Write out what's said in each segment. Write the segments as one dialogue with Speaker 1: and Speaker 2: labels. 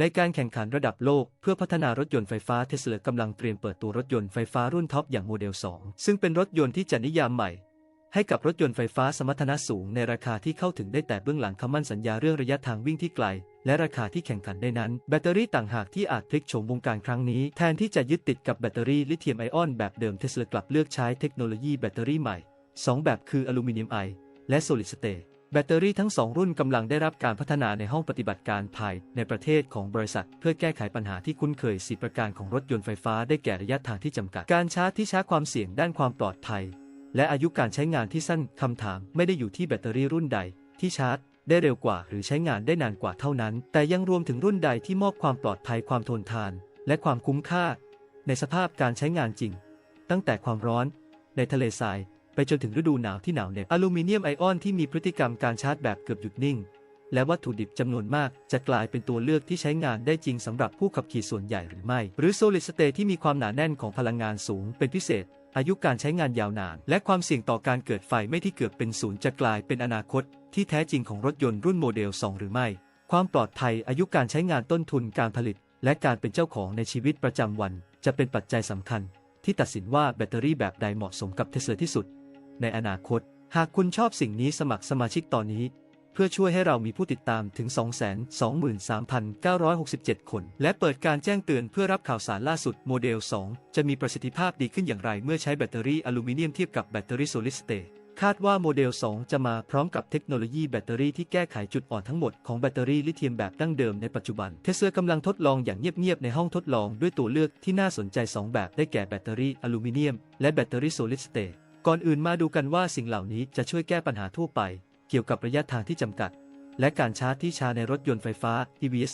Speaker 1: ในการแข่งขันระดับโลกเพื่อพัฒนารถยนต์ไฟฟ้าเทสลากำลังเตรียมเปิดตัวรถยนต์ไฟฟ้ารุ่นท็อปอย่างโมเดล 2 ซึ่งเป็นรถยนต์ที่จะนิยามใหม่ ให้กับรถยนต์ไฟฟ้าสมรรถนะสูงในราคาที่เข้าถึงได้แต่เบื้องหลังคำมั่นสัญญาเรื่องระยะทางวิ่งที่ไกล และราคาที่แข่งขันได้นั้น แบตเตอรี่ต่างหากที่อาจพลิกโฉมวงการครั้งนี้ แทนที่จะยึดติดกับแบตเตอรี่ลิเธียมไอออนแบบเดิมเทสลากลับเลือกใช้เทคโนโลยีแบตเตอรี่ใหม่ 2 แบบคืออลูมิเนียมไอและโซลิดสเตท แบตเตอรี่ทั้ง2รุ่นกำลังได้รับการพัฒนาในห้องปฏิบัติการภายในประเทศของบริษัท เพื่อแก้ไขปัญหาที่คุ้นเคยสีประการของรถยนต์ไฟฟ้าได้แก่ระยะทางที่จำกัด การชาร์จที่ช้าความเสี่ยงด้านความปลอดภัย และอายุการใช้งานที่สั้นคำถามไม่ได้อยู่ที่แบตเตอรี่รุ่นใด ที่ชาร์จ ได้เร็วกว่าหรือใช้งานได้นานกว่าเท่านั้น แต่ยังรวมถึงรุ่นใดที่มอบความปลอดภัยความทนทาน และความคุ้มค่า ในสภาพการใช้งานจริง ตั้งแต่ความร้อน ในทะเลทราย ไปจนถึงฤดูหนาวที่หนาวเหน็บอลูมิเนียมไอออนที่มีพฤติกรรมการชาร์จแบบเกือบหยุดนิ่ง และวัตถุดิบจำนวนมากจะกลายเป็นตัวเลือกที่ใช้งานได้จริงสำหรับผู้ขับขี่ส่วนใหญ่หรือไม่ หรือ Solid State ที่มีความหนาแน่นของพลังงานสูงเป็นพิเศษ อายุการใช้งานยาวนาน และความเสี่ยงต่อการเกิดไฟไม่ที่เกือบเป็นศูนย์จะกลายเป็นอนาคต ที่แท้จริงของรถยนต์รุ่นโมเดล 2 หรือไม่ ความปลอดภัยอายุการใช้งานต้นทุนการผลิต และการเป็นเจ้าของในชีวิตประจำวัน จะเป็นปัจจัยสำคัญ ที่ตัดสินว่าแบตเตอรี่แบบใดเหมาะสมกับเทสลาที่สุด ในอนาคต หากคุณชอบสิ่งนี้สมัครสมาชิกตอนนี้ เพื่อช่วยให้เรามีผู้ติดตามถึง 223,967 คน และเปิดการแจ้งเตือนเพื่อรับข่าวสารล่าสุดโมเดล 2 จะมีประสิทธิภาพดีขึ้นอย่างไรเมื่อใช้แบตเตอรี่อลูมิเนียมเทียบกับแบตเตอรี่โซลิดสเตทคาดว่าโมเดล 2 จะมาพร้อมกับเทคโนโลยีแบตเตอรี่ที่แก้ไขจุดอ่อนทั้งหมดของแบตเตอรี่ลิเธียมแบบดั้งเดิมในปัจจุบัน เทสลากำลังทดลองอย่างเงียบๆ ในห้องทดลองด้วยตัวเลือกที่น่าสนใจ 2 แบบได้แก่แบตเตอรี่อลูมิเนียม และแบตเตอรี่โซลิดสเตท ก่อนอื่นมาดูกันว่าสิ่งเหล่านี้จะช่วยแก้ปัญหาทั่วไป เกี่ยวกับระยะทางที่จำกัด และการชาร์จที่ช้าในรถยนต์ไฟฟ้า EVs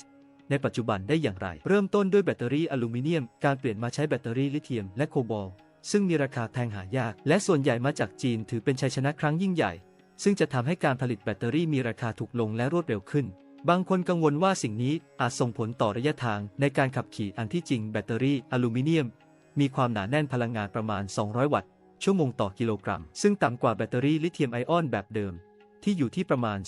Speaker 1: ในปัจจุบันได้อย่างไร เริ่มต้นด้วยแบตเตอรี่อลูมิเนียม การเปลี่ยนมาใช้แบตเตอรี่ลิเธียมและโคบอลซึ่งมีราคาแพงหายาก และส่วนใหญ่มาจากจีนถือเป็นชัยชนะครั้งยิ่งใหญ่ ซึ่งจะทำให้การผลิตแบตเตอรี่มีราคาถูกลงและรวดเร็วขึ้น บางคนกังวลว่าสิ่งนี้อาจส่งผลต่อระยะทางในการขับขี่อันที่จริงแบตเตอรี่อลูมิเนียม มีความหนาแน่นพลังงานประมาณ 200 วัตต์ ชั่วโมงต่อกิโลกรัม ซึ่งต่ำกว่าแบตเตอรี่ลิเธียมไอออนแบบเดิม ที่อยู่ที่ประมาณ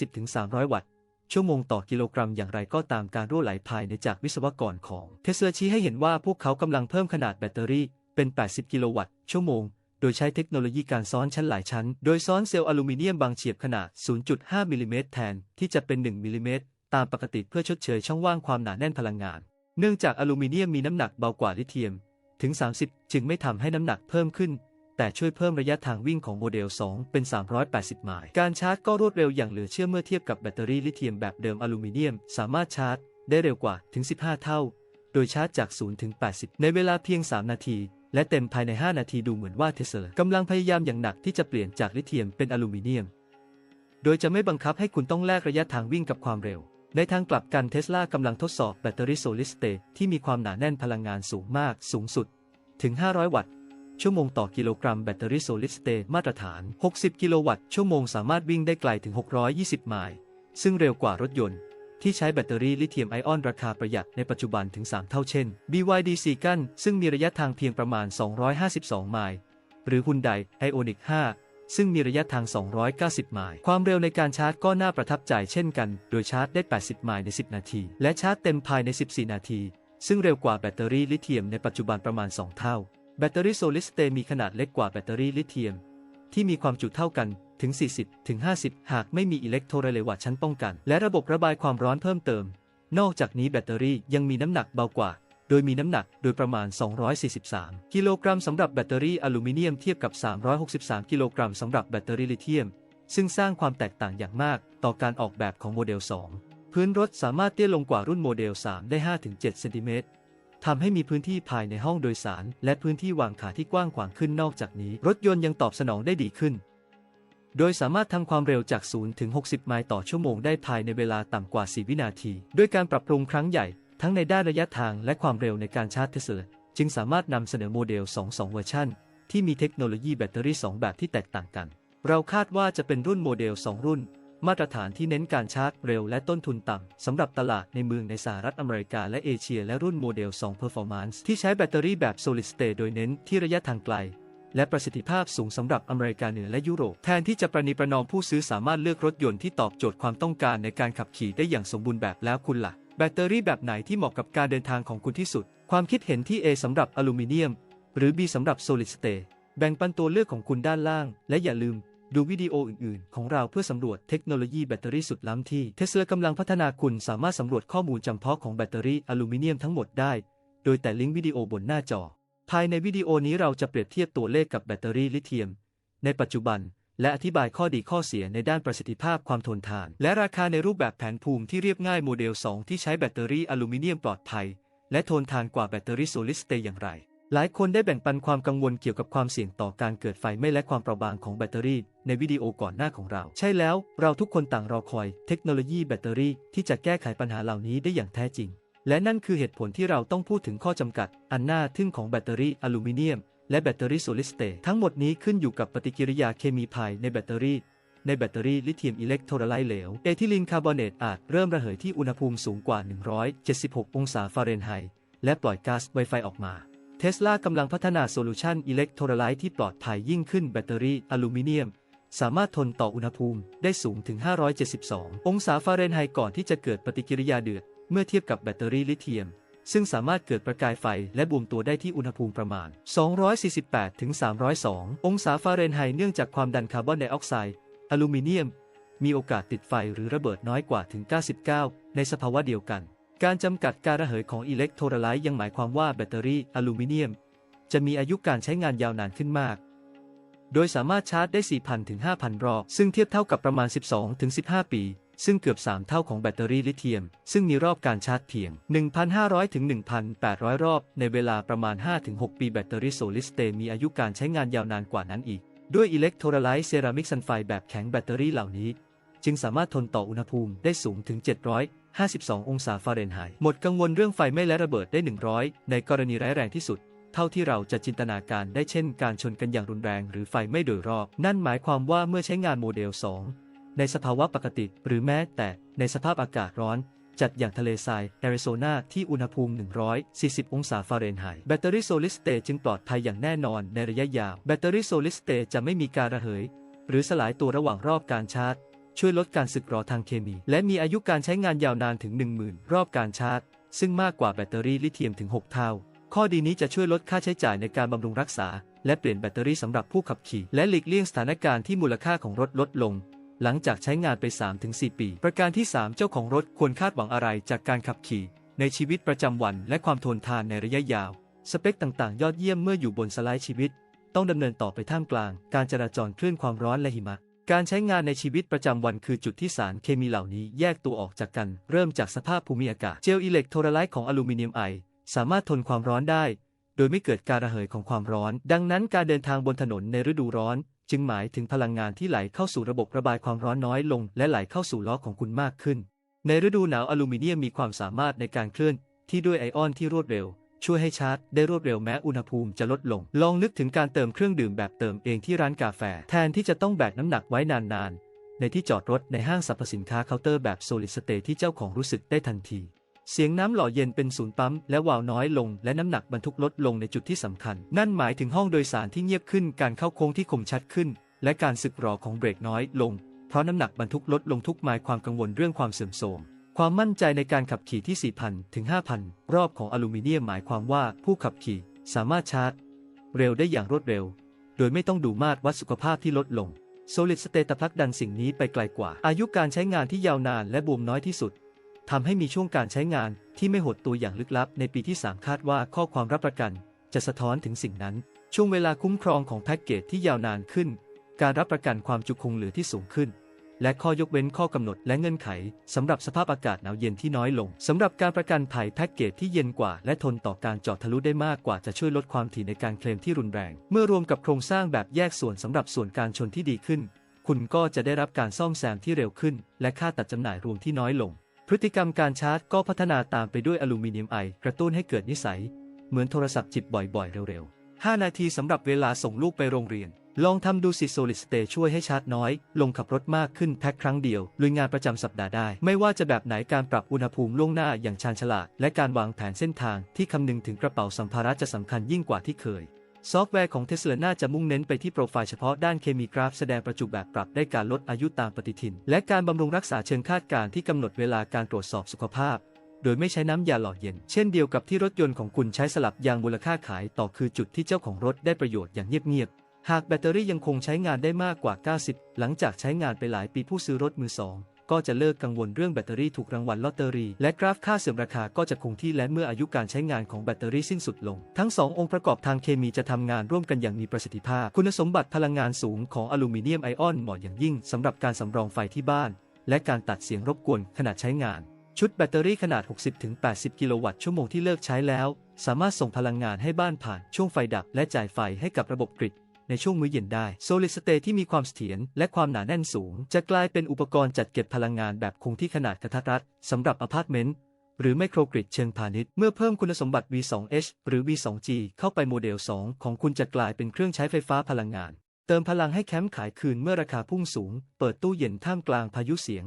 Speaker 1: 250-300 วัตต์ ชั่วโมงต่อกิโลกรัมอย่างไรก็ตามการรั่วไหลภายในจากวิศวกรของเทสลาชี้ให้เห็นว่าพวกเขากำลังเพิ่มขนาดแบตเตอรี่เป็น 80 กิโลวัตต์ชั่วโมง โดยใช้เทคโนโลยีการซ้อนชั้นหลายชั้น โดยซ้อนเซลล์อลูมิเนียมบางเฉียบขนาด 0.5 มิลลิเมตรแทนที่จะเป็น 1 มิลลิเมตรตามปกติเพื่อชดเชยช่องว่างความหนาแน่นพลังงาน เนื่องจากอลูมิเนียมมีน้ำหนักเบากว่าลิเธียม ถึง 30 จึงไม่ทำให้น้ำหนักเพิ่มขึ้น แต่ช่วยเพิ่มระยะทางวิ่งของโมเดล 2 เป็น 380 ไมล์ การชาร์จก็รวดเร็วอย่างเหลือเชื่อเมื่อเทียบกับแบตเตอรี่ลิเธียมแบบเดิมอลูมิเนียม สามารถชาร์จได้เร็วกว่าถึง 15 เท่า โดยชาร์จจาก 0 ถึง 80 ในเวลาเพียง 3 นาที และเต็มภายใน 5 นาทีดูเหมือนว่าเทสลากำลังพยายามอย่างหนักที่จะเปลี่ยนจากลิเธียมเป็นอลูมิเนียม โดยจะไม่บังคับให้คุณต้องแลกระยะทางวิ่งกับความเร็ว ในทางกลับกันเทสลากำลังทดสอบแบตเตอรี่โซลิดสเตทที่มีความหนาแน่นพลังงานสูงมากสูงสุด ถึง 500 วัตต์ ชั่วโมงต่อกิโลกรัมแบตเตอรี่โซลิดสเตทมาตรฐาน 60 กิโลวัตต์ชั่วโมงสามารถวิ่งได้ไกลถึง 620 ไมล์ ซึ่งเร็วกว่ารถยนต์ ที่ใช้แบตเตอรี่ลิเธียมไอออนราคาประหยัดในปัจจุบันถึง 3 เท่าเช่น BYD s e g a n ซึ่งมีระยะทางเพียงประมาณ 252 ไมล์ หรือ Hyundai Ioniq 5 ซึ่งมีระยะทาง 290 ไมล์ ความเร็วในการชาร์จก็น่าประทับใจเช่นกัน โดยชาร์จได้ 80 ไมล์ใน 10 นาที และชาร์จเต็มภายใน 14 นาที ซึ่งเร็วกว่าแบตเตอรี่ลิเธียมในปัจจุบันประมาณ 2 เท่า แบตเตอรี่โซลิดสเตมีขนาดเล็กกว่าแบตเตอรี่ลิเธียม ที่มีความจุเท่ากันถึง 40 ถึง 50 หากไม่มีอิเล็กโทรไลวะชั้นป้องกัน และระบบระบายความร้อนเพิ่มเติม นอกจากนี้แบตเตอรี่ยังมีน้ำหนักเบากว่า โดยมีน้ำหนักโดยประมาณ 243 กิโลกรัมสำหรับแบตเตอรี่อลูมิเนียมเทียบกับ 363 กิโลกรัมสำหรับแบตเตอรี่ลิเธียม ซึ่งสร้างความแตกต่างอย่างมากต่อการออกแบบของโมเดล 2 พื้นรถสามารถเตี้ยลงกว่ารุ่นโมเดล 3 ได้ 5-7 เซนติเมตรทำให้มีพื้นที่ภายในห้องโดยสาร และพื้นที่วางขาที่กว้างขวางขึ้นนอกจากนี้ รถยนต์ยังตอบสนองได้ดีขึ้น โดยสามารถทำความเร็วจาก 0 ถึง 60 ไมล์ต่อชั่วโมงได้ภายในเวลาต่ำกว่า 4 วินาที ด้วยการปรับปรุงครั้งใหญ่ ทั้งในด้านระยะทางและความเร็วในการชาร์จเทสลาจึงสามารถนำเสนอโมเดล 22 เวอร์ชันที่มีเทคโนโลยีแบตเตอรี่ 2 แบบที่แตกต่างกัน เราคาดว่าจะเป็นรุ่นโมเดล 2 รุ่น มาตรฐานที่เน้นการชาร์จเร็วและต้นทุนต่ำสำหรับตลาดในเมืองในสหรัฐอเมริกาและเอเชีย และรุ่นโมเดล 2 Performance ที่ใช้แบตเตอรี่แบบ Solid State โดยเน้นที่ระยะทางไกล และประสิทธิภาพสูงสำหรับอเมริกาเหนือและยุโรป แทนที่จะประนีประนอมผู้ซื้อสามารถเลือกรถยนต์ที่ตอบโจทย์ความต้องการในการขับขี่ได้อย่างสมบูรณ์แบบแล้วคุณล่ะ แบตเตอรี่แบบไหนที่เหมาะกับการเดินทางของคุณที่สุด ความคิดเห็นที่ A สำหรับอลูมิเนียม หรือ B สำหรับ Solid State แบ่งปันตัวเลือกของคุณด้านล่าง และอย่าลืมดูวิดีโออื่น ๆ ของเราเพื่อสำรวจเทคโนโลยีแบตเตอรี่สุดล้ำที่เทสลากำลังพัฒนาคุณสามารถสำรวจข้อมูลจำเพาะของแบตเตอรี่อลูมิเนียมทั้งหมดได้ โดยแต่ลิงก์วิดีโอบนหน้าจอ ภายในวิดีโอนี้เราจะเปรียบเทียบตัวเลขกับแบตเตอรี่ลิเธียม ในปัจจุบัน และอธิบายข้อดีข้อเสียในด้านประสิทธิภาพความทนทาน และราคาในรูปแบบแผนภูมิที่เรียบง่ายโมเดล 2 ที่ใช้แบตเตอรี่อลูมิเนียมปลอดภัย และทนทานกว่าแบตเตอรี่โซลิดสเตย์อย่างไร หลายคนได้แบ่งปันความกังวลเกี่ยวกับความเสี่ยงต่อการเกิดไฟไหม้และความเปราะบางของแบตเตอรี่ ในวิดีโอก่อนหน้าของเรา ใช่แล้ว เราทุกคนต่างรอคอยเทคโนโลยีแบตเตอรี่ที่จะแก้ไขปัญหาเหล่านี้ได้อย่างแท้จริง และนั่นคือเหตุผลที่เราต้องพูดถึงข้อจำกัด อันน่าทึ่งของแบตเตอรี่อลูมิเนียม และแบตเตอรี่โซลิดสเตททั้งหมดนี้ขึ้นอยู่กับปฏิกิริยาเคมีภายในแบตเตอรี่ ในแบตเตอรี่ลิเธียมอิเล็กโทรไลต์เหลว เอทิลีนคาร์บอเนตอาจเริ่มระเหยที่อุณหภูมิสูงกว่า 176 องศาฟาเรนไฮต์และปล่อยก๊าซไวไฟออกมา เทสลากำลังพัฒนาโซลูชันอิเล็กโทรไลต์ที่ปลอดภัยยิ่งขึ้นแบตเตอรี่อลูมิเนียม สามารถทนต่ออุณหภูมิได้สูงถึง 572 องศาฟาเรนไฮต์ก่อนที่จะเกิดปฏิกิริยาเดือดเมื่อเทียบกับแบตเตอรี่ลิเธียม ซึ่งสามารถเกิดประกายไฟและบวมตัวได้ที่อุณหภูมิประมาณ 248-302 องศาฟาเรนไฮต์เนื่องจากความดันคาร์บอนไดออกไซด์อลูมิเนียม มีโอกาสติดไฟหรือระเบิดน้อยกว่าถึง 99 ในสภาวะเดียวกัน การจำกัดการระเหยของอิเล็กโทรไลต์ยังหมายความว่าแบตเตอรี่อลูมิเนียม จะมีอายุการใช้งานยาวนานขึ้นมาก โดยสามารถชาร์จได้ 4,000 ถึง 5,000 รอบ ซึ่งเทียบเท่ากับประมาณ 12 ถึง 15 ปี ซึ่งเกือบ 3 เท่าของแบตเตอรี่ลิเธียม ซึ่งมีรอบการชาร์จเพียง 1,500 ถึง 1,800 รอบ ในเวลาประมาณ 5-6 ปีแบตเตอรี่โซลิสเตมีอายุการใช้งานยาวนานกว่านั้นอีก ด้วยอิเล็กโทรไลต์เซรามิกซัลไฟแบบแข็งแบตเตอรี่เหล่านี้ จึงสามารถทนต่ออุณหภูมิได้สูงถึง 752 องศาฟาเรนไฮต์หมดกังวลเรื่องไฟไหม้และระเบิดได้ 100 ในกรณีร้ายแรงที่สุดเท่าที่เราจะจินตนาการได้เช่นการชนกันอย่างรุนแรงหรือไฟไม้โดยรอบ นั่นหมายความว่าเมื่อใช้งานโมเดล 2 ในสภาวะปกติ หรือแม้แต่ในสภาพอากาศร้อน จัดอย่างทะเลทรายแอริโซนาที่อุณหภูมิ 140 องศาฟาเรนไฮต์แบตเตอรี่โซลิดสเตทจึงปลอดภัยอย่างแน่นอนในระยะยาว แบตเตอรี่โซลิดสเตทจะไม่มีการระเหย หรือสลายตัวระหว่างรอบการชาร์จ ช่วยลดการสึกหรอทางเคมี และมีอายุการใช้งานยาวนานถึง 10,000 รอบการชาร์จ ซึ่งมากกว่าแบตเตอรี่ลิเธียมถึง 6 เท่า ข้อดีนี้จะช่วยลดค่าใช้จ่ายในการบำรุงรักษาและเปลี่ยนแบตเตอรี่สำหรับผู้ขับขี่ และหลีกเลี่ยงสถานการณ์ที่มูลค่าของรถลดลง หลังจากใช้งานไป 3-4 ปี ประการที่ 3 เจ้าของรถควรคาดหวังอะไรจากการขับขี่ ในชีวิตประจำวันและความทนทานในระยะยาว สเปคต่างๆ ยอดเยี่ยมเมื่ออยู่บนสไลด์ชีวิต ต้องดำเนินต่อไปท่ามกลาง การจราจรคลื่นความร้อนและหิมะ การใช้งานในชีวิตประจำวันคือจุดที่สารเคมีเหล่านี้แยกตัวออกจากกัน เริ่มจากสภาพภูมิอากาศ เจลอิเล็กโทรไลต์ของอลูมิเนียมไอ สามารถทนความร้อนได้ โดยไม่เกิดการระเหยของความร้อน ดังนั้นการเดินทางบนถนนในฤดูร้อน จึงหมายถึงพลังงานที่ไหลเข้าสู่ระบบระบายความร้อนน้อยลง และไหลเข้าสู่ล้อของคุณมากขึ้น ในฤดูหนาวอลูมิเนียมมีความสามารถในการเคลื่อนที่ด้วยไอออนที่รวดเร็ว ช่วยให้ชาร์จได้รวดเร็วแม้อุณหภูมิจะลดลง ลองนึกถึงการเติมเครื่องดื่มแบบเติมเองที่ร้านกาแฟ แทนที่จะต้องแบกน้ำหนักไว้นานๆในที่จอดรถในห้างสรรพสินค้าเคาน์เตอร์แบบโซลิดสเตที่เจ้าของรู้สึกได้ทันที เสียงน้ำหล่อเย็นเป็นศูนย์ปั๊มและวาล์วน้อยลง และน้ำหนักบรรทุกลดลงในจุดที่สำคัญ นั่นหมายถึงห้องโดยสารที่เงียบขึ้น การเข้าโค้งที่คมชัดขึ้น และการสึกหรอของเบรกน้อยลง เพราะน้ำหนักบรรทุกลดลงทุกหมายความกังวลเรื่องความเสื่อมโทรมความมั่นใจในการขับขี่ที่ 4,000 ถึง 5,000 รอบของอลูมิเนียมหมายความว่าผู้ขับขี่สามารถชาร์จ เร็วได้อย่างรวดเร็ว โดยไม่ต้องดูมาตรวัดสุขภาพที่ลดลง Solid State ผลักดันสิ่งนี้ไปไกลกว่า อายุการใช้งานที่ยาวนานและบวมน้อยที่สุด ทำให้มีช่วงการใช้งานที่ไม่หดตัวอย่างลึกลับในปีที่ 3 คาดว่าข้อความรับประกัน จะสะท้อนถึงสิ่งนั้น ช่วงเวลาคุ้มครองของแพ็กเกจที่ยาวนานขึ้น การรับประกันความจุคงเหลือที่สูงขึ้น และข้อยกเว้นข้อกำหนดและเงื่อนไขสำหรับสภาพอากาศหนาวเย็นที่น้อยลงสำหรับการประกันภัยแพ็กเกจที่เย็นกว่า และทนต่อการเจาะทะลุได้มากกว่าจะช่วยลดความถี่ในการเคลมที่รุนแรง เมื่อรวมกับโครงสร้างแบบแยกส่วนสำหรับส่วนการชนที่ดีขึ้น คุณก็จะได้รับการซ่อมแซมที่เร็วขึ้น และค่าตัดจำหน่ายรวมที่น้อยลง พฤติกรรมการชาร์จก็พัฒนาตามไปด้วยอลูมิเนียมไอกระตุ้นให้เกิดนิสัย เหมือนโทรศัพท์จิบบ่อยๆ เร็วๆ 5 นาทีสำหรับเวลาส่งลูกไปโรงเรียน ลองทำดูสิ Solid State ช่วยให้ชาร์จน้อย ลงขับรถมากขึ้นแพ็คครั้งเดียว ลุยงานประจำสัปดาห์ได้ ไม่ว่าจะแบบไหนการปรับอุณหภูมิล่วงหน้าอย่างชาญฉลาด และการวางแผนเส้นทางที่คำนึงถึงกระเป๋าสัมภาระจะสำคัญยิ่งกว่าที่เคย ซอฟต์แวร์ของเทสลาน่าจะมุ่งเน้นไปที่โปรไฟล์เฉพาะด้านเคมีกราฟแสดงประจุแบบปรับได้การลดอายุตามปฏิทิน และการบำรุงรักษาเชิงคาดการณ์ที่กำหนดเวลาการตรวจสอบสุขภาพ โดยไม่ใช้น้ำยาหล่อเย็น เช่นเดียวกับที่รถยนต์ของคุณใช้สลับยางมูลค่าขายต่อคือจุดที่เจ้าของรถได้ประโยชน์อย่างเงียบๆหากแบตเตอรี่ยังคงใช้งานได้มากกว่า 90 หลังจากใช้งานไปหลายปีผู้ซื้อรถมือสอง ก็จะเลิกกังวลเรื่องแบตเตอรี่ถูกรางวัลลอตเตอรี่และกราฟค่าเสื่อมราคาก็จะคงที่และเมื่ออายุการใช้งานของแบตเตอรี่สิ้นสุดลง ทั้งสององค์ประกอบทางเคมีจะทำงานร่วมกันอย่างมีประสิทธิภาพ คุณสมบัติพลังงานสูงของอลูมิเนียมไอออนเหมาะอย่างยิ่งสำหรับการสำรองไฟที่บ้าน และการตัดเสียงรบกวนขณะใช้งาน ชุดแบตเตอรี่ขนาด 60-80 กิโลวัตต์ชั่วโมงที่เลิกใช้แล้ว สามารถส่งพลังงานให้บ้านผ่านช่วงไฟดับและจ่ายไฟให้กับระบบกริด ในช่วงมื้อเย็นได้ Solid State ที่มีความเสถียรและความหนาแน่นสูง จะกลายเป็นอุปกรณ์จัดเก็บพลังงานแบบคงที่ขนาดกระทัดรัดสำหรับอพาร์ตเมนต์หรือไมโครกริดเชิงพาณิชย์ เมื่อเพิ่มคุณสมบัติ V2H หรือ V2G เข้าไปโมเดล 2 ของคุณจะกลายเป็นเครื่องใช้ไฟฟ้าพลังงาน เติมพลังให้แคมป์ขายคืนเมื่อราคาพุ่งสูง เปิดตู้เย็นท่ามกลางพายุเสียง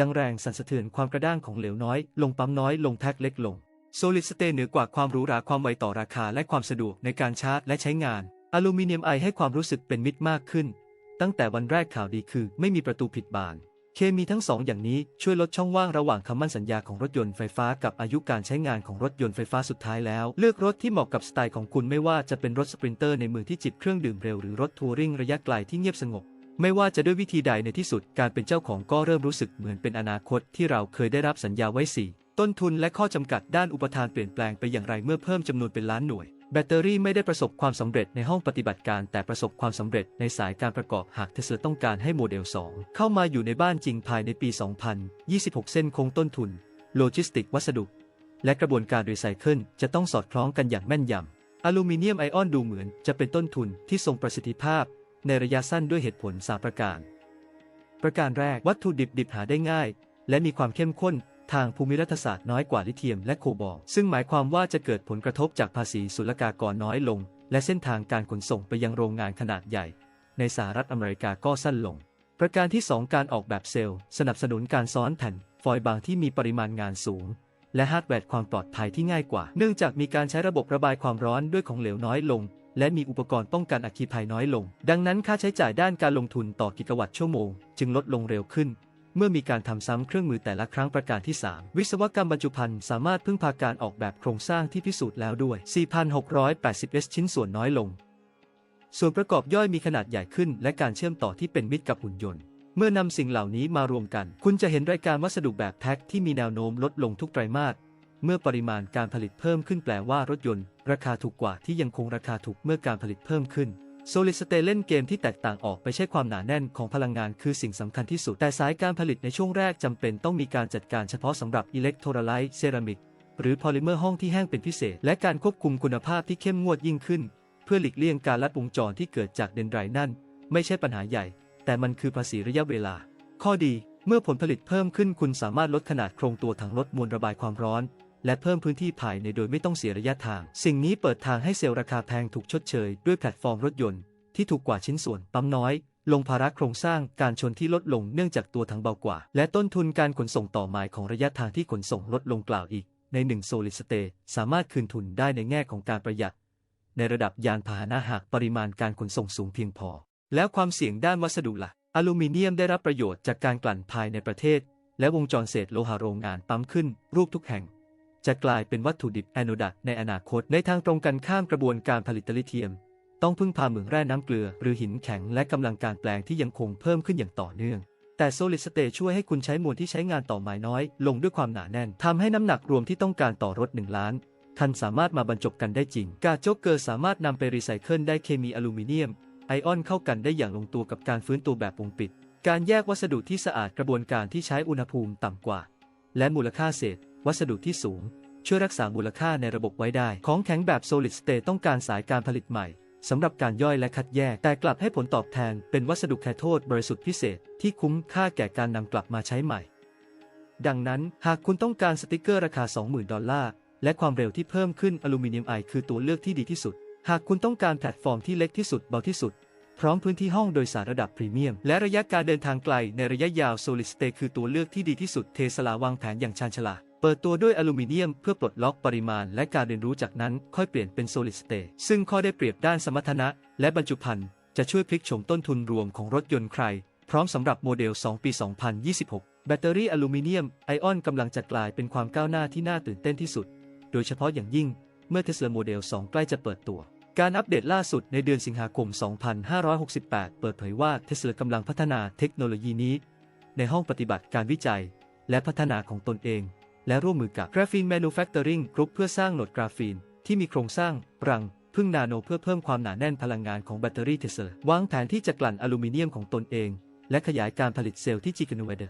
Speaker 1: ดังแรงสั่นสะเทือนความกระด้างของเหลวน้อย ลงปั๊มน้อยลงแพ็คเล็กลง Solid State เหนือกว่าความหรูหราความไวต่อราคาและความสะดวกในการชาร์จและใช้งาน อลูมิเนียมไอให้ความรู้สึกเป็นมิตรมากขึ้น ตั้งแต่วันแรกข่าวดีคือไม่มีประตูผิดบาน เคมีทั้งสองอย่างนี้ช่วยลดช่องว่างระหว่างคำมั่นสัญญาของรถยนต์ไฟฟ้ากับอายุการใช้งานของรถยนต์ไฟฟ้าสุดท้ายแล้ว เลือกรถที่เหมาะกับสไตล์ของคุณไม่ว่าจะเป็นรถสปรินเตอร์ในมือที่จิบเครื่องดื่มเร็วหรือรถทัวริงระยะไกลที่เงียบสงบไม่ว่าจะด้วยวิธีใดในที่สุดการเป็นเจ้าของก็เริ่มรู้สึกเหมือนเป็นอนาคตที่เราเคยได้รับสัญญาไว้สี่ต้นทุนและข้อจำกัดด้านอุปทานเปลี่ยนแปลงไปอย่างไรเมื่อเพิ่มจำนวนเป็นล้านหน่วย แบตเตอรี่ไม่ได้ประสบความสำเร็จในห้องปฏิบัติการแต่ประสบความสำเร็จในสายการประกอบหากเทสลาต้องการให้โมเดล 2 เข้ามาอยู่ในบ้านจริงภายในปี 2026 เส้นคงต้นทุน โลจิสติกวัสดุ และกระบวนการรีไซเคิลจะต้องสอดคล้องกันอย่างแม่นยำอลูมิเนียมไอออนดูเหมือนจะเป็นต้นทุนที่ทรงประสิทธิภาพ ในระยะสั้นด้วยเหตุผล3ประการ ประการแรกวัตถุดิบดิบหาได้ง่าย และมีความเข้มข้น ทางภูมิรัฐศาสตร์น้อยกว่าลิเธียมและโคบอลต์ซึ่งหมายความว่าจะเกิดผลกระทบจากภาษีศุลกากรน้อยลง และเส้นทางการขนส่งไปยังโรงงานขนาดใหญ่ ในสหรัฐอเมริกาก็สั้นลง ประการที่ 2 การออกแบบเซลล์ สนับสนุนการซ้อนแผ่น ฟอยล์บางที่มีปริมาณงานสูง และฮาร์ดแวร์ความปลอดภัยที่ง่ายกว่า เนื่องจากมีการใช้ระบบระบายความร้อนด้วยของเหลวน้อยลงและมีอุปกรณ์ป้องกันอัคคีภัยน้อยลง ดังนั้นค่าใช้จ่ายด้านการลงทุนต่อกิกะวัตต์ชั่วโมง จึงลดลงเร็วขึ้น เมื่อมีการทำซ้ำเครื่องมือแต่ละครั้งประการที่ 3 วิศวกรรมบรรจุภัณฑ์สามารถพึ่งพาการออกแบบโครงสร้างที่พิสูจน์แล้วด้วย 4,680 S ชิ้นส่วนน้อยลง ส่วนประกอบย่อยมีขนาดใหญ่ขึ้น และการเชื่อมต่อที่เป็นมิตรกับหุ่นยนต์ เมื่อนำสิ่งเหล่านี้มารวมกัน คุณจะเห็นรายการวัสดุแบบแพ็คที่มีแนวโน้มลดลงทุกไตรมาสเมื่อปริมาณการผลิตเพิ่มขึ้นแปลว่ารถยนต์ ราคาถูกกว่าที่ยังคงราคาถูกเมื่อการผลิตเพิ่มขึ้น Solid State เล่นเกมที่แตกต่างออกไปใช้ความหนาแน่นของพลังงานคือสิ่งสำคัญที่สุด แต่สายการผลิตในช่วงแรกจำเป็นต้องมีการจัดการเฉพาะสำหรับอิเล็กโทรไลต์เซรามิกหรือพอลิเมอร์ห้องที่แห้งเป็นพิเศษ และการควบคุมคุณภาพที่เข้มงวดยิ่งขึ้น เพื่อหลีกเลี่ยงการลัดวงจรที่เกิดจากเดนไรนั่น ไม่ใช่ปัญหาใหญ่ แต่มันคือภาษีระยะเวลา ข้อดี เมื่อผลผลิตเพิ่มขึ้นคุณสามารถลดขนาดโครงตัวถังลดมวลระบายความร้อน และเพิ่มพื้นที่ภายในโดยไม่ต้องเสียระยะทาง สิ่งนี้เปิดทางให้เซลล์ราคาแพงถูกชดเชย ด้วยแพลตฟอร์มรถยนต์ ที่ถูกกว่าชิ้นส่วนปั๊มน้อย ลงภาระโครงสร้างการชนที่ลดลงเนื่องจากตัวถังเบากว่า และต้นทุนการขนส่งต่อหมายของระยะทางที่ขนส่งลดลงกล่าวอีก ในหนึ่งโซลิดสเตสามารถคืนทุนได้ในแง่ของการประหยัด ในระดับยานพาหนะหากปริมาณการขนส่งสูงเพียงพอ แล้วความเสี่ยงด้านวัสดุละ่ะอลูมิเนียมได้รับประโยชน์จากการกลั่นภายในประเทศ และวงจรเศษโลหะโรงงานปั๊มขึ้นรูปทุกแห่ง จะกลายเป็นวัตถุดิบแอนโนดักในอนาคต ในทางตรงกันข้ามกระบวนการผลิตลิเธียม ต้องพึ่งพาเหมืองแร่น้ำเกลือ หรือหินแข็งและกำลังการแปลงที่ยังคงเพิ่มขึ้นอย่างต่อเนื่อง แต่ Solid State ช่วยให้คุณใช้มวลที่ใช้งานต่อหมายน้อย ลงด้วยความหนาแน่นทำให้น้ำหนักรวมที่ต้องการต่อรถ 1 ล้านคันสามารถมาบรรจบกันได้จริง กาโจกเกอร์สามารถนำไปรีไซเคิลได้เคมีอลูมิเนียม ไอออนเข้ากันได้อย่างลงตัวกับการฟื้นตัวแบบวงปิด การแยกวัสดุที่สะอาดกระบวนการที่ใช้อุณหภูมิต่ำกว่า และมูลค่าเศษ วัสดุที่สูง ช่วยรักษามูลค่าในระบบไว้ได้ ของแข็งแบบ Solid State ต้องการสายการผลิตใหม่สำหรับการย่อยและคัดแยก แต่กลับให้ผลตอบแทนเป็นวัสดุแคโทดบริสุทธิ์พิเศษ ที่คุ้มค่าแก่การนำกลับมาใช้ใหม่ ดังนั้นหากคุณต้องการสติกเกอร์ราคา 20,000 ดอลลาร์ และความเร็วที่เพิ่มขึ้นอลูมิเนียมไอคือตัวเลือกที่ดีที่สุด หากคุณต้องการแพลตฟอร์มที่เล็กที่สุดเบาที่สุด พร้อมพื้นที่ห้องโดยสารระดับพรีเมียม และระยะการเดินทางไกลในระยะยาว Solid State คือตัวเลือกที่ดีที่สุดเทสลาวางแผนอย่างชาญฉลาด เปิดตัวด้วยอลูมิเนียมเพื่อปลดล็อกปริมาณและการเรียนรู้จากนั้นค่อยเปลี่ยนเป็น Solid State ซึ่งข้อได้เปรียบด้านสมรรถนะ และบรรจุภัณฑ์จะช่วยพลิกโฉมต้นทุนรวมของรถยนต์ใคร พร้อมสำหรับโมเดล 2 ปี 2026 แบตเตอรี่อลูมิเนียมไอออนกำลังจะกลายเป็นความก้าวหน้าที่น่าตื่นเต้นที่สุด โดยเฉพาะอย่างยิ่งเมื่อ Tesla Model 2ใกล้จะเปิดตัว การอัปเดตล่าสุดในเดือนสิงหาคม 2568 เปิดเผยว่า Tesla กำลังพัฒนาเทคโนโลยีนี้ ในห้องปฏิบัติการวิจัย และพัฒนาของตนเอง และร่วมมือกับ Graphene Manufacturing Group เพื่อสร้างโหนดกราฟีน ที่มีโครงสร้าง รังพึ่งนาโนเพื่อเพิ่มความหนาแน่นพลังงานของแบตเตอรี่เทสลาวางแผนที่จะกลั่นอลูมิเนียมของตนเอง และขยายการผลิตเซลล์ที่จิกนูเวเด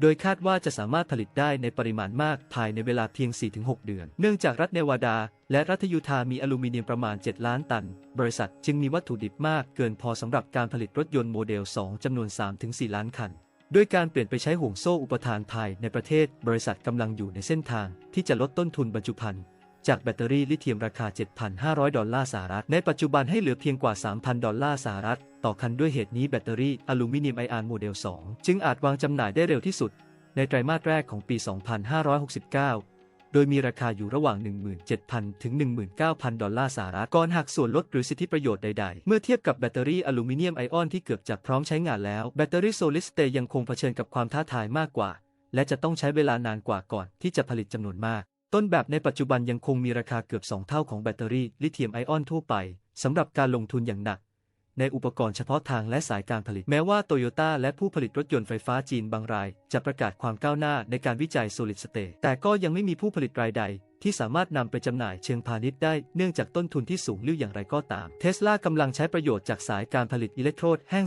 Speaker 1: โดยคาดว่าจะสามารถผลิตได้ในปริมาณมากภายในเวลาเพียง 4-6 เดือน เนื่องจากรัฐเนวาดา และรัฐยูทาห์มีอลูมิเนียมประมาณ 7 ล้านตัน บริษัทจึงมีวัตถุดิบมากเกินพอสำหรับการผลิตรถยนต์โมเดล 2จำนวน 3-4 ล้านคัน ด้วยการเปลี่ยนไปใช้ห่วงโซ่อุปทานภายในประเทศ บริษัทกำลังอยู่ในเส้นทางที่จะลดต้นทุนบรรจุภัณฑ์จากแบตเตอรี่ลิเธียมราคา 7,500 ดอลลาร์สหรัฐ ในปัจจุบันให้เหลือเพียงกว่า 3,000 ดอลลาร์สหรัฐ ต่อคันด้วยเหตุนี้แบตเตอรี่อลูมิเนียมไอออนโมเดล 2 จึงอาจวางจำหน่ายได้เร็วที่สุด ในไตรมาสแรกของปี 2569 โดยมีราคาอยู่ระหว่าง 17,000 ถึง 19,000 ดอลลาร์สหรัฐก่อนหักส่วนลดหรือสิทธิประโยชน์ใดๆ เมื่อเทียบกับแบตเตอรี่อลูมิเนียมไอออนที่เกือบจะพร้อมใช้งานแล้ว แบตเตอรี่โซลิดสเตย์ยังคงเผชิญกับความท้าทายมากกว่า และจะต้องใช้เวลานานกว่าก่อนที่จะผลิตจำนวนมาก ต้นแบบในปัจจุบันยังคงมีราคาเกือบ 2 เท่าของแบตเตอรี่ลิเธียมไอออนทั่วไปสำหรับการลงทุนอย่างหนัก ในอุปกรณ์เฉพาะทางและสายการผลิต แม้ว่าโตโยต้าและผู้ผลิตรถยนต์ไฟฟ้าจีนบางราย จะประกาศความก้าวหน้าในการวิจัย Solid State แต่ก็ยังไม่มีผู้ผลิตรายใดที่สามารถนำไปจำหน่ายเชิงพาณิชย์ได้เนื่องจากต้นทุนที่สูงลิ่วอย่างไรก็ตาม เทสลากำลังใช้ประโยชน์จากสายการผลิตอิเล็กโทรดแห้ง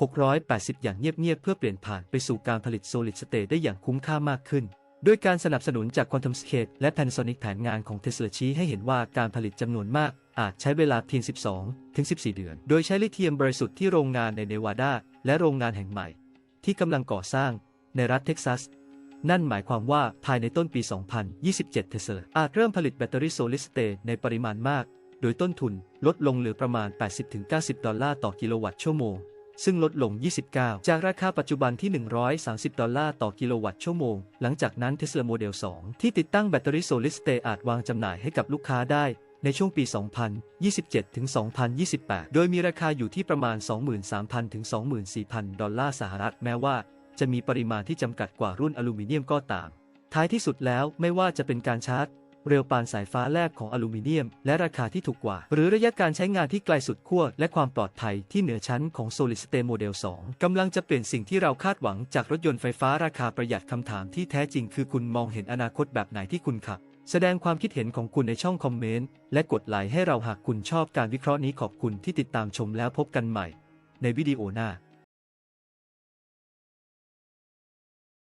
Speaker 1: 4,680 อย่างเงียบๆเพื่อเปลี่ยนผ่านไปสู่การผลิต Solid State ได้อย่างคุ้มค่ามากขึ้นด้วยการสนับสนุนจาก Quantum Skate และ Panasonic แผนงานของ Tesla ชี้ให้เห็นว่าการผลิตจำนวนมาก อาจใช้เวลาเพียง 12 ถึง 14 เดือน โดยใช้ลิเธียมบริสุทธิ์ที่โรงงานในเนวาดา และโรงงานแห่งใหม่ ที่กำลังก่อสร้างในรัฐเท็กซัส นั่นหมายความว่าภายในต้นปี 2027 เทสลอาจเริ่มผลิตแบตเตอรี่โซลิดสเตทในปริมาณมาก โดยต้นทุนลดลงเหลือประมาณ 80-90 ดอลลาร์ต่อกิโลวัตต์ชั่วโมง ซึ่งลดลง 29 จากราคาปัจจุบันที่ 130 ดอลลาร์ต่อกิโลวัตต์ชั่วโมง หลังจากนั้น Tesla Model 2ที่ติดตั้งแบตเตอรี่โซลิดสเตทอาจวางจำหน่ายให้กับลูกค้าได้ ในช่วงปี 2027 ถึง 2028 โดยมีราคาอยู่ที่ประมาณ 23,000 ถึง 24,000 ดอลลาร์สหรัฐ แม้ว่าจะมีปริมาณที่จำกัดกว่ารุ่นอลูมิเนียมก็ตาม ท้ายที่สุดแล้วไม่ว่าจะเป็นการชาร์จ เร็วปานสายฟ้าแลบของอลูมิเนียม และราคาที่ถูกกว่า หรือระยะการใช้งานที่ไกลสุดขั้วและความปลอดภัยที่เหนือชั้นของ Solid State Model 2 กำลังจะเปลี่ยนสิ่งที่เราคาดหวังจากรถยนต์ไฟฟ้าราคาประหยัดคำถามที่แท้จริงคือคุณมองเห็นอนาคตแบบไหนที่คุณขับ แสดงความคิดเห็นของคุณในช่องคอมเมนต์ และกดไลค์ให้เราหากคุณชอบการวิเคราะห์นี้ขอบคุณที่ติดตามชมแล้วพบกันใหม่ ในวิดีโอหน้า